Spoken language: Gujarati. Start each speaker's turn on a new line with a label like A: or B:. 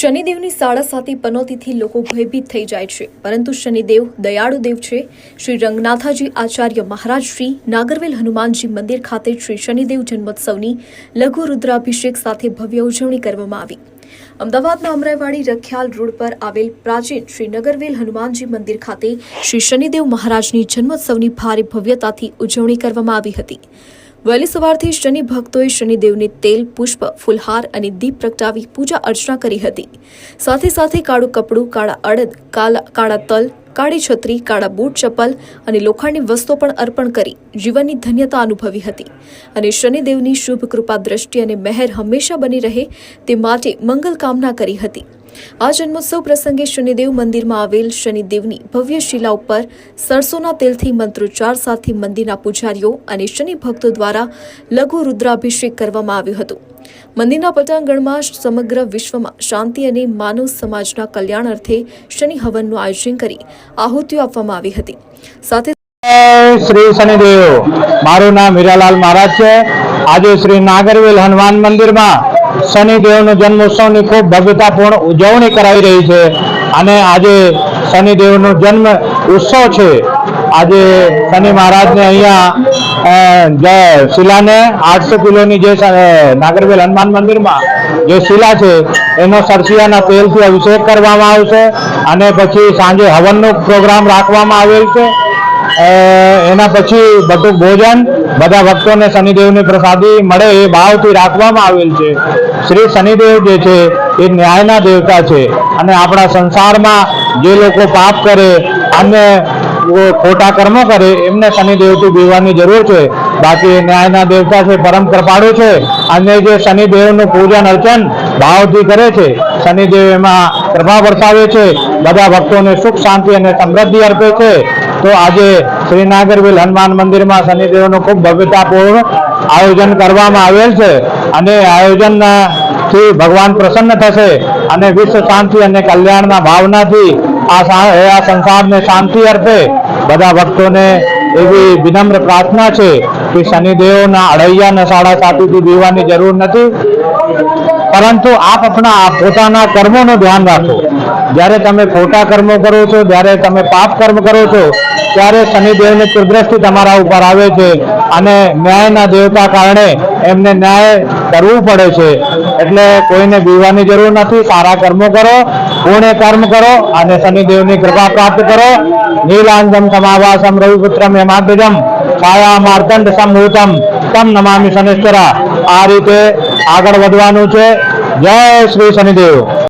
A: શનિદેવની સાડા સાતે પનોતીથી લોકો ભયભીત થઈ જાય છે. પરંતુ શનિદેવ દયાળુ દેવ છે. શ્રી રંગનાથાજી આચાર્ય મહારાજ શ્રી નાગરવેલ હનુમાનજી મંદિર ખાતે શ્રી શનિદેવ જન્મોત્સવની લઘુ રુદ્રાભિષેક સાથે ભવ્ય ઉજવણી કરવામાં આવી. અમદાવાદના અમરાઈવાડી રખિયાલ રોડ પર આવેલ પ્રાચીન શ્રી નગરવેલ હનુમાનજી મંદિર ખાતે શ્રી શનિદેવ મહારાજની જન્મોત્સવની ભારે ભવ્યતાથી ઉજવણી કરવામાં આવી હતી. વહેલી સવારથી શનિ ભક્તોએ શનિદેવને તેલ, પુષ્પ, ફુલહાર અને દીપ પ્રગટાવી પૂજા અર્ચના કરી હતી. સાથે સાથે કાળું કપડું, કાળા અડદ કાળા તલ કાળી છત્રી, કાળા બૂટ, ચપ્પલ અને લોખંડની વસ્તુ પણ અર્પણ કરી જીવનની ધન્યતા અનુભવી હતી. અને શનિદેવની શુભ કૃપા દ્રષ્ટિ અને મહેર હંમેશા બની રહે તે માટે મંગલ કામના કરી હતી. આ જન્મોત્સવ પ્રસંગે શનિદેવ મંદિરમાં આવેલ શનિદેવની ભવ્ય શિલા ઉપર સરસોના તેલથી મંત્રોચ્ચાર સાથે મંદિરના પૂજારીઓ અને શનિ ભક્તો દ્વારા લઘુ રુદ્રાભિષેક કરવામાં આવ્યું હતું. મંદિરના પટાંગણમાં સમગ્ર વિશ્વમાં શાંતિ અને માનવ સમાજના કલ્યાણ અર્થે શનિ હવનનું આયોજન કરી આહુતિઓ આપવામાં આવી હતી. સાથે
B: શ્રી શનિદેવ, મારું નામ હીરાલાલ મહારાજ છે. આજે શ્રી નાગરવેલ હનુમાન મંદિરમાં શનિદેવનો જન્મોત્સવની ખૂબ ભવ્યતાપૂર્ણ ઉજવણી કરાઈ રહી છે. અને આજે શનિદેવનો જન્મ ઉત્સવ છે. આજે શનિ મહારાજને અહીંયા જે શિલાને આઠસો કિલોની જે નાગરવેલ હનુમાન મંદિરમાં જે શિલા છે, એનો સરસિયાના તેલથી અભિષેક કરવામાં આવશે અને પછી સાંજે હવનનો પ્રોગ્રામ રાખવામાં આવેલ છે. એના પછી બધું ભોજન બધા ભક્તોને શનિદેવની પ્રસાદી મળે એ ભાવથી રાખવામાં આવેલ છે. શ્રી શનિદેવ જે છે, એ ન્યાયના દેવતા છે અને આપણા સંસારમાં જે લોકો પાપ કરે અને ખોટા કર્મો કરે, એમને શનિદેવથી બીવાની જરૂર છે. બાકી ન્યાયના દેવતા છે, પરમ કૃપાળુ છે. અને જે શનિદેવનું પૂજન, અર્ચન ભાવથી કરે છે, શનિદેવ એમાં કૃપા વરસાવે છે, બધા ભક્તોને સુખ, શાંતિ અને સમૃદ્ધિ અર્પે છે. તો આજે શ્રીનાગરવિલ હનુમાન મંદિરમાં શનિદેવનું ખૂબ ભવ્યતાપૂર્ણ આયોજન કરવામાં આવેલ છે. અને આયોજનથી ભગવાન પ્રસન્ન થશે. અને વિશ્વ શાંતિ અને કલ્યાણના ભાવનાથી આ આ સંસારને શાંતિ અર્થે બધા ભક્તોને એવી વિનમ્ર પ્રાર્થના છે કે શનિદેવના અડૈયા ને સાડા સાતીથી બીવાની જરૂર નથી. પરંતુ આપ આપણા પોતાના કર્મોનું ધ્યાન રાખો. જ્યારે તમે ખોટા કર્મો કરો છો, જ્યારે તમે પાપ કર્મ કરો છો, ત્યારે શનિદેવની કુદરતથી તમારા ઉપર આવે છે અને ન્યાયના દેવતા કારણે એમને ન્યાય કરવું પડે છે. એટલે કોઈને બીવાની જરૂર નથી, સારા કર્મો કરો પુણ્ય કર્મ કરો અને શનિદેવની કૃપા પ્રાપ્ત કરો. નીલાંજમ સમાવાસમ રવિપુત્રમ યમાદ્વજમ. છાયા માર્તંડ સંભૂતમ તમ નમામિ શનેશ્વરા. આ રીતે આગળ વધવાનું છે. જય શ્રી શનિદેવ.